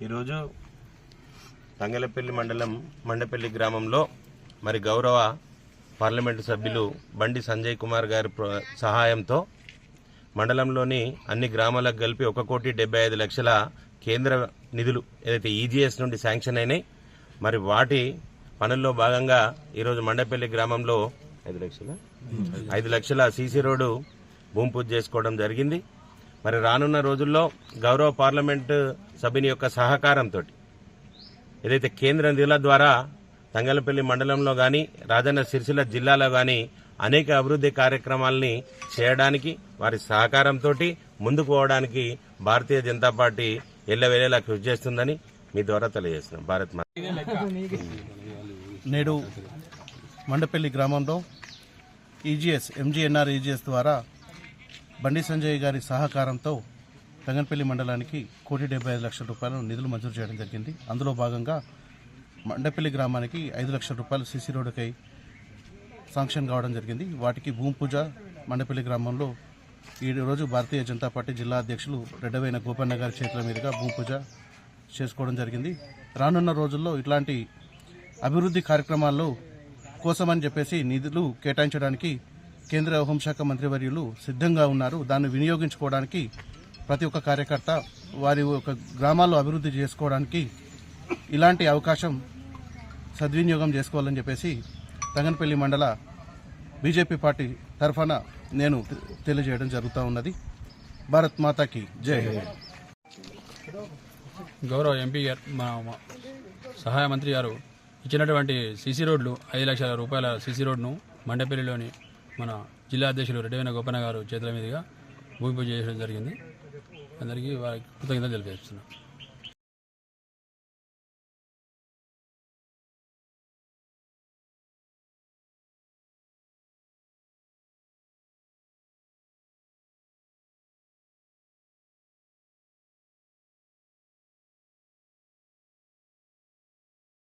ఈరోజు తంగలపల్లి మండలం మండపల్లి గ్రామంలో మరి గౌరవ పార్లమెంటు సభ్యులు బండి సంజయ్ కుమార్ గారి ప్ర- సహాయంతో మండలంలోని అన్ని గ్రామాలకు కలిపి ఒక కోటి డెబ్బై ఐదు లక్షల కేంద్ర నిధులు ఏదైతే ఈజీఎస్ నుండి శాంక్షన్ అయినాయి మరి వాటి పనుల్లో భాగంగా ఈరోజు మండపల్లి గ్రామంలో ఐదు లక్షల ఐదు లక్షల సీసీ రోడ్డు భూమి పూజ చేసుకోవడం జరిగింది. మరి రానున్న రోజుల్లో గౌరవ పార్లమెంటు సభ్యుని యొక్క సహకారంతో ఏదైతే కేంద్ర నిధుల ద్వారా తంగలపల్లి మండలంలో కానీ రాజన్న సిరిసిల్ల జిల్లాలో కానీ అనేక అభివృద్ధి కార్యక్రమాలని చేయడానికి వారి సహకారంతో ముందుకు పోవడానికి భారతీయ జనతా పార్టీ ఎల్లవేళలా కృషి చేస్తుందని మీ ద్వారా తెలియజేస్తున్నాం. భారత్ నేడు మండపల్లి గ్రామంలో ఈజీఎస్ ఎంజీఎన్ఆర్ ఈజీఎస్ ద్వారా బండి సంజయ్ గారి సహకారంతో తంగన్పల్లి మండలానికి కోటి డెబ్బై ఐదు లక్షల రూపాయలు నిధులు మంజూరు చేయడం జరిగింది. అందులో భాగంగా మండపల్లి గ్రామానికి ఐదు లక్షల రూపాయలు సీసీ రోడ్డుకై శాంక్షన్ కావడం జరిగింది. వాటికి భూమి పూజ మండపల్లి గ్రామంలో ఈ రోజు భారతీయ జనతా పార్టీ జిల్లా అధ్యక్షులు రెడ్డవైన గోపన్న గారి చేతుల మీదుగా భూమి పూజ చేసుకోవడం జరిగింది. రానున్న రోజుల్లో ఇట్లాంటి అభివృద్ధి కార్యక్రమాల్లో కోసమని చెప్పేసి నిధులు కేటాయించడానికి కేంద్ర హోంశాఖ మంత్రివర్యులు సిద్ధంగా ఉన్నారు. దాన్ని వినియోగించుకోవడానికి ప్రతి ఒక్క కార్యకర్త వారి ఒక గ్రామాల్లో అభివృద్ధి చేసుకోవడానికి ఇలాంటి అవకాశం సద్వినియోగం చేసుకోవాలని చెప్పేసి తంగనపల్లి మండల బీజేపీ పార్టీ తరఫున నేను తెలియజేయడం జరుగుతూ ఉన్నది. భారత్ మాతాకి జై గౌరవ ఎంపీ మా మా సహాయ మంత్రి గారు ఇచ్చినటువంటి సీసీ రోడ్లు ఐదు లక్షల రూపాయల సీసీ రోడ్ను మండపల్లిలోని మన జిల్లా అధ్యక్షులు రెడ్డివైన గోపన్న గారు చేతుల మీదుగా భూమి పూజ చేయడం జరిగింది. అందరికీ వారికి కృతజ్ఞతలు తెలియజేస్తున్నాం.